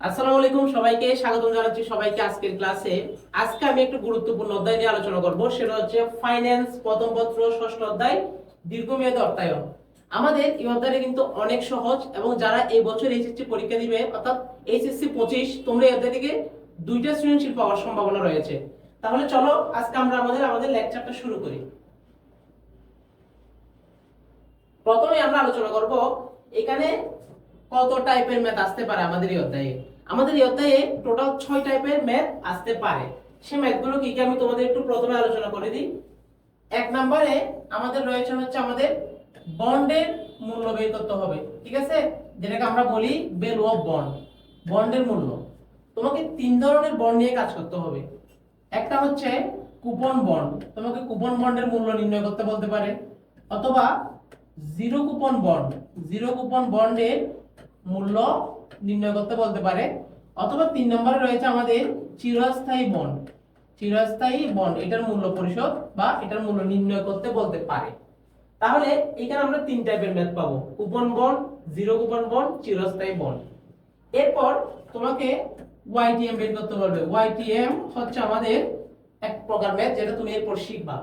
আসসালামু আলাইকুম সবাইকে, স্বাগতম জানাচ্ছি সবাইকে আজকের ক্লাসে। আজকে আমি একটু গুরুত্বপূর্ণ অধ্যায় নিয়ে আলোচনা করব, সেটা হচ্ছে ফাইন্যান্স প্রথম পত্র, ষষ্ঠ অধ্যায়, দীর্ঘমেয়াদী অর্থায়ন। আমাদের এই অধ্যায়টা কিন্তু অনেক সহজ, এবং যারা এই বছর এইচএসসি পরীক্ষা দিবে, অর্থাৎ এইচএসসি পঁচিশ, তোমরা এই অধ্যায় থেকে দুইটা সৃজনশীল পাওয়ার সম্ভাবনা রয়েছে। তাহলে চলো, আজকে আমরা আমাদের আমাদের লেকচারটা শুরু করি। প্রথমে আমরা আলোচনা করব, এখানে কত টাইপের ম্যাথ আসতে পারে আমাদের এই অধ্যায়ে? আমাদের এই অধ্যায়ে টোটাল ছয় টাইপের ম্যাথ আসতে পারে। সেই ম্যাথগুলো কি কি আমি তোমাদের একটু প্রথমে আলোচনা করে দিই। এক নম্বরে আমাদের রয়েছে হচ্ছে আমাদের বন্ডের মূল্য বের করতে হবে, ঠিক আছে? যেটাকে আমরা বলি ভ্যালু অফ বন্ড বন্ডের মূল্য। তোমাকে তিন ধরনের বন্ড নিয়ে কাজ করতে হবে। একটা হচ্ছে কুপন বন্ড তোমাকে কুপন বন্ডের মূল্য নির্ণয় করতে বলতে পারে। অথবা zero coupon bond zero coupon বন্ডের মূল্য নির্ণয় করতে বলতে পারে। অথবা তিন নম্বরে রয়েছে আমাদের চিরস্থায়ী বন্ড চিরস্থায়ী বন্ড এটার মূল্য পরিশোধ বা এটার মূল্য নির্ণয় করতে বলতে পারে। তাহলে এখানে আমরা তিন টাইপের ম্যাথ পাবো। Coupon bond zero coupon bond চিরস্থায়ী বন্ড এরপর তোমাকে ওয়াইটিএম বের করতে বলবে। ওয়াইটিএম হচ্ছে আমাদের এক প্রকার ম্যাথ যেটা তুমি এরপর শিখবা।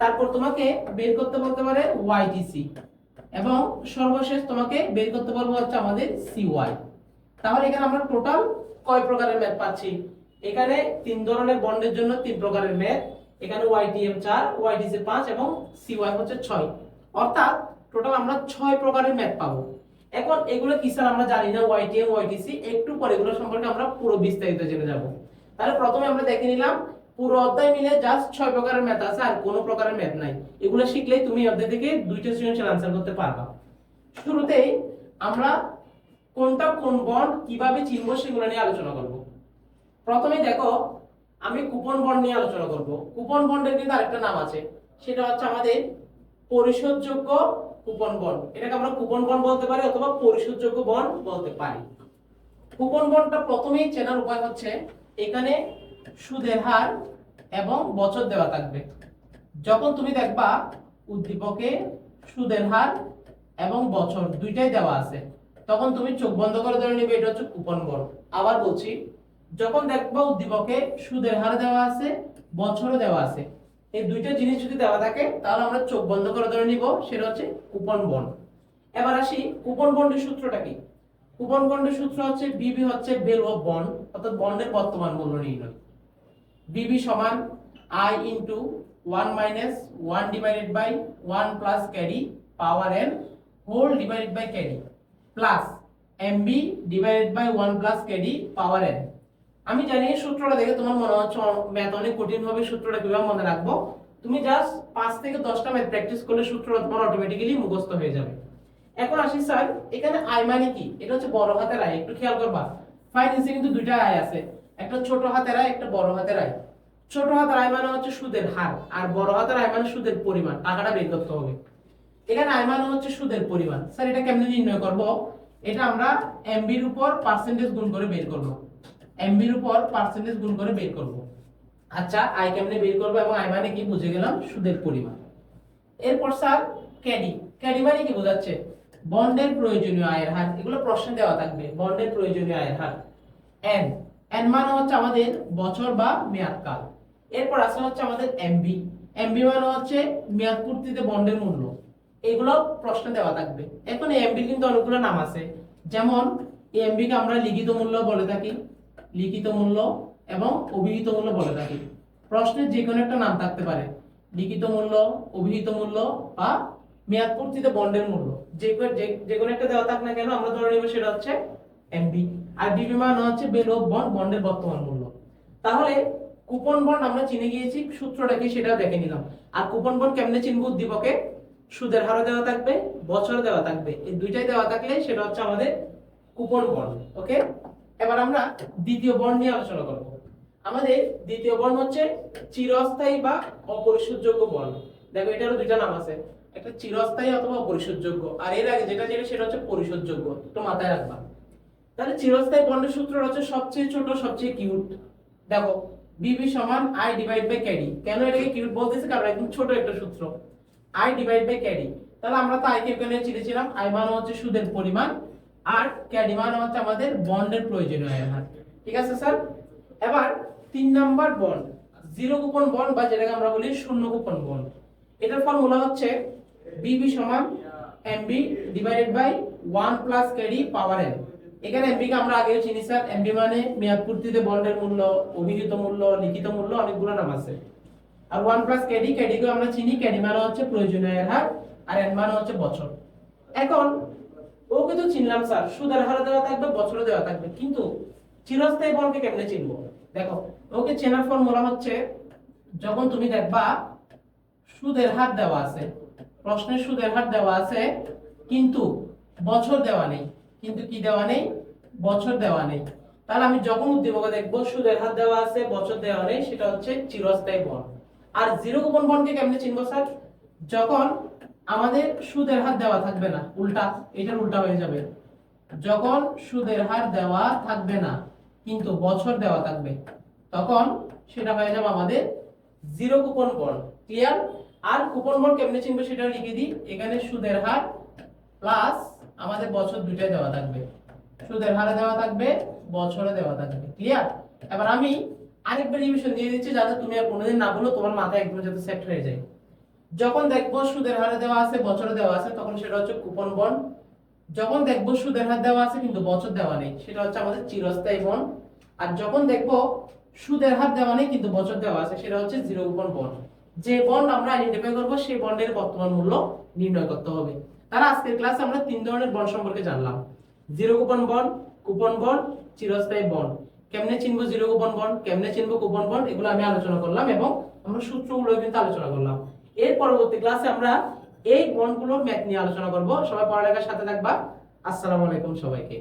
তারপর তোমাকে বের করতে বলতে পারে ওয়াইটিসি এবং সর্বশেষ তোমাকে বের করতে বলব হচ্ছে আমাদের সিওয়াই তাহলে এখানে আমরা টোটাল কয় প্রকারের ম্যাথ পাচ্ছি? এখানে তিন ধরনের বন্ডের জন্য তিন প্রকারের ম্যাথ এখানে ওয়াইটিএম চার ওয়াইটিসি পাঁচ এবং সিওয়াই হচ্ছে ছয়। অর্থাৎ টোটাল আমরা ছয় প্রকারের ম্যাথ পাবো। এখন এগুলো কি স্যার আমরা জানি না? ওয়াইটিএম ওয়াইটিসি একটু পরে এগুলো সম্পর্কে আমরা পুরো বিস্তারিত জেনে যাব। তাহলে প্রথমে আমরা দেখে নিলাম পুরো অধ্যায় মিলে জাস্ট ছয় প্রকারের ম্যাথ আছে, আর কোনো প্রকারের ম্যাথ নাই। এগুলো শিখলেই তুমি অধ্যায় থেকে দুইটা সৃজনশীল আনসার করতে পারবা। শুরুতেই আমরা কোনটা কোন বন্ড কীভাবে চিনবো সেগুলো নিয়ে আলোচনা করব। প্রথমে দেখো, আমি কুপন বন্ড নিয়ে আলোচনা করব। কুপন বন্ডের কিন্তু আরেকটা নাম আছে, সেটা হচ্ছে আমাদের পরিশোধযোগ্য কুপন বন্ড এটাকে আমরা কুপন বন্ড বলতে পারি অথবা পরিশোধযোগ্য বন্ড বলতে পারি। কুপন বন্ডটা প্রথমেই চেনার উপায় হচ্ছে, এখানে সুদের হার এবং বছর দেওয়া থাকবে। যখন তুমি দেখবা উদ্দীপকে সুদের হার এবং বছর দুইটাই দেওয়া আছে, তখন তুমি চোখ বন্ধ করে ধরে নিবে, এটা হচ্ছে কুপন বন্ড আবার বলছি, যখন দেখবা উদ্দীপকে সুদের হার দেওয়া আছে, বছরও দেওয়া আছে, এই দুইটা জিনিস যদি দেওয়া থাকে, তাহলে আমরা চোখ বন্ধ করে ধরে নিব, সেটা হচ্ছে কুপন বন এবার আসি কুপন বন্ডের সূত্রটা কি? কুপন বন্ডের সূত্র হচ্ছে বিবি হচ্ছে বেল অফ বন্ড অর্থাৎ বন্ডের বর্তমান মূল্য নির্ণয়। বিবি সমান I into one minus one divided by one plus carry power N whole divided by carry plus MB divided by one plus carry power N আমি জানি সূত্রটা দেখে তোমার মনে হচ্ছে ম্যাথ অনেক কঠিন হবে সূত্রটা কীভাবে মনে রাখব। তুমি জাস্ট পাঁচ থেকে দশটা ম্যাথ প্র্যাকটিস করলে সূত্রটা তোমার অটোমেটিক্যালি মুখস্থ হয়ে যাবে। এখন আসি স্যার এখানে আই মানে কি? এটা হচ্ছে বড় হাতের আয় একটু খেয়াল করবা। ফাইন্যান্সে কিন্তু দুইটা আয় আছে। একটা ছোট হাতের আয়, একটা বড় হাতের আয়। ছোট হাতের আয় মানে হচ্ছে সুদের হার, আর বড় হাতের আয় মানে সুদের পরিমাণ, টাকাটা বের করতে হবে। এখানে আয় মানে হচ্ছে সুদের পরিমাণ। স্যার, এটা কেমনে নির্ণয় করব? এটা আমরা এমবির উপর পার্সেন্টেজ গুণ করে বের করব। এমবির উপর পার্সেন্টেজ গুণ করে বের করব। আচ্ছা আয় কেমনে বের করব এবং আয় মানে কি বুঝে গেলাম? সুদের পরিমাণ। এরপর স্যার, ক্যাডি। ক্যাডি মানে কি বোঝাচ্ছে? বন্ডের প্রয়োজনীয় আয়ের হার। এগুলো প্রশ্নে দেওয়া থাকবে, বন্ডের প্রয়োজনীয় আয়ের হার। এন এন মানে হচ্ছে আমাদের বছর বা মেয়াদকাল। এরপর আসলে হচ্ছে আমাদের এমবি এমবি মানে হচ্ছে মেয়াদ পূর্তিতে বন্ডের মূল্য। এগুলো প্রশ্ন দেওয়া থাকবে। এখন এমবির কিন্তু অনেকগুলো নাম আছে। যেমন, এই এমবি কে আমরা লিখিত মূল্য বলে থাকি, লিখিত মূল্য এবং অভিহিত মূল্য বলে থাকি। প্রশ্নের যে কোনো একটা নাম থাকতে পারে। লিখিত মূল্য, অভিহিত মূল্য বা মেয়াদ পূর্তিতে বন্ডের মূল্য। যে- যে কোনো একটা দেওয়া থাক না কেন, আমরা ধরে নিব সেটা হচ্ছে এমবি আর ডিবি মানে হচ্ছে বেল বন্ড, বন্ডের বর্তমান মূল্য। তাহলে কুপন বন্ড আমরা চিনে গিয়েছি, সূত্রটা কি সেটা দেখে নিলাম। আর কুপন বন্ড কেমনে চিনব? উদ্দীপকে সুদের হারও দেওয়া থাকবে বছর দেওয়া থাকবে। এই দুইটাই দেওয়া থাকলে সেটা হচ্ছে আমাদের কুপন বন্ড, ওকে? এবার আমরা দ্বিতীয় বন্ড নিয়ে আলোচনা করব। আমাদের দ্বিতীয় বন্ড হচ্ছে চিরস্থায়ী বা অপরিশোধযোগ্য বন্ড। দেখো, এটারও দুইটা নাম আছে। একটা চিরস্থায়ী অথবা অপরিশোধযোগ্য। আর এর আগে যেটা ছিল সেটা হচ্ছে পরিশোধযোগ্য। একটু মাথায় রাখবা। তাহলে চিরস্থায়ী বন্ডের সূত্র হচ্ছে সবচেয়ে ছোট, সবচেয়ে কিউট দেখো বিবি সমান আই ডিভাইড বাই ক্যারি কেন এটাকে কিউট বলতেছি? কারণ একদম ছোট একটা সূত্র। আই ডিভাইড বাই ক্যারি তাহলে আমরা তো আইকে এখানে চিনেছিলাম। আই মান হচ্ছে সুদের পরিমাণ, আর ক্যারি মানে হচ্ছে আমাদের বন্ডের প্রয়োজনীয় হার। ঠিক আছে, স্যার? এবার তিন number bond zero coupon bond বা যেটাকে আমরা বলি শূন্য কুপন বন্ড। এটার ফর্মুলা হচ্ছে বিবি সমান MB divided by one plus carry power N এখানে এমবি কে আমরা আগেও চিনি, স্যার। এমবি মানে মেয়াদ পূর্তিতে বন্ডের মূল্য, অভিহিত মূল্য, লিখিত মূল্য, অনেকগুলো নাম আছে। আর ওয়ান প্লাস ক্যাডি ক্যাডি কে আমরা চিনি। ক্যাডি মানে হচ্ছে প্রয়োজনীয় এর হার, আর এন মানে হচ্ছে বছর। এখন, ওকে তো চিনলাম, স্যার। সুদের হারে দেওয়া থাকবে, বছরে দেওয়া থাকবে। কিন্তু চিরস্থায়ী বলকে কেমনে চিনবো? দেখো, ওকে চেনার ফর্মুলা হচ্ছে, যখন তুমি দেখবা, সুদের হার দেওয়া আছে। প্রশ্নে সুদের হার দেওয়া আছে, কিন্তু বছর দেওয়া নেই। কিন্তু কি দেওয়া নেই? বছর দেওয়া নেই। তাহলে আমি যখন উদ্দীপকে দেখব, সুদের হার দেওয়া আছে, বছর দেওয়া নেই, সেটা হচ্ছে চিরস্থায়ী বন্ড আর জিরো কুপন বন্ডকে কেমনে চিনবো, স্যার? যখন আমাদের সুদের হার দেওয়া থাকবে না, উল্টা, এটার উল্টা হয়ে যাবে। যখন সুদের হার দেওয়া থাকবে না, কিন্তু বছর দেওয়া থাকবে, তখন সেটা হয়ে যাবে আমাদের জিরো কুপন বন্ড ক্লিয়ার আর কুপন বন্ড কেমনে চিনবো, সেটা লিখে দিই। এখানে সুদের হার প্লাস আমাদের বছর দুইটাই দেওয়া থাকবে। সুদের হারে দেওয়া থাকবে, বছরে দেওয়া থাকবে। ক্লিয়ার এবার আমি আরেকবার রিভিশন দিয়ে দিচ্ছি যাতে তুমি আর কোনোদিন না বলো তোমার মাথায় একদম যাতে সেট হয়ে যায়। যখন দেখব সুদের হারে দেওয়া আছে, বছরে দেওয়া আছে, তখন সেটা হচ্ছে কুপন বন্ড যখন দেখব সুদের হার দেওয়া আছে, কিন্তু বছর দেওয়া নেই, সেটা হচ্ছে আমাদের চিরস্থায়ী বন্ড আর যখন দেখব সুদের হার দেওয়া নেই, কিন্তু বছর দেওয়া আছে, সেটা হচ্ছে জিরো কুপন বন্ড যে বন্ড আমরা আইডেন্টিফাই করব, সেই বন্ডের বর্তমান মূল্য নির্ণয় করতে হবে। তারা আজকের ক্লাসে আমরা তিন ধরনের বন সম্পর্কে জানলাম। জিরো কুপন বন কুপন বন চিরস্থায়ী বন কেমনে চিনবো জিরো কুপন বন কেমনে চিনবো কুপন বন এগুলো আমি আলোচনা করলাম এবং আমরা সূত্রগুলো কিন্তু আলোচনা করলাম। এর পরবর্তী ক্লাসে আমরা এই বনগুলোর ম্যাথ নিয়ে আলোচনা করব। সবাই পড়ালেখার সাথে থাকবা। আসসালামু আলাইকুম সবাইকে।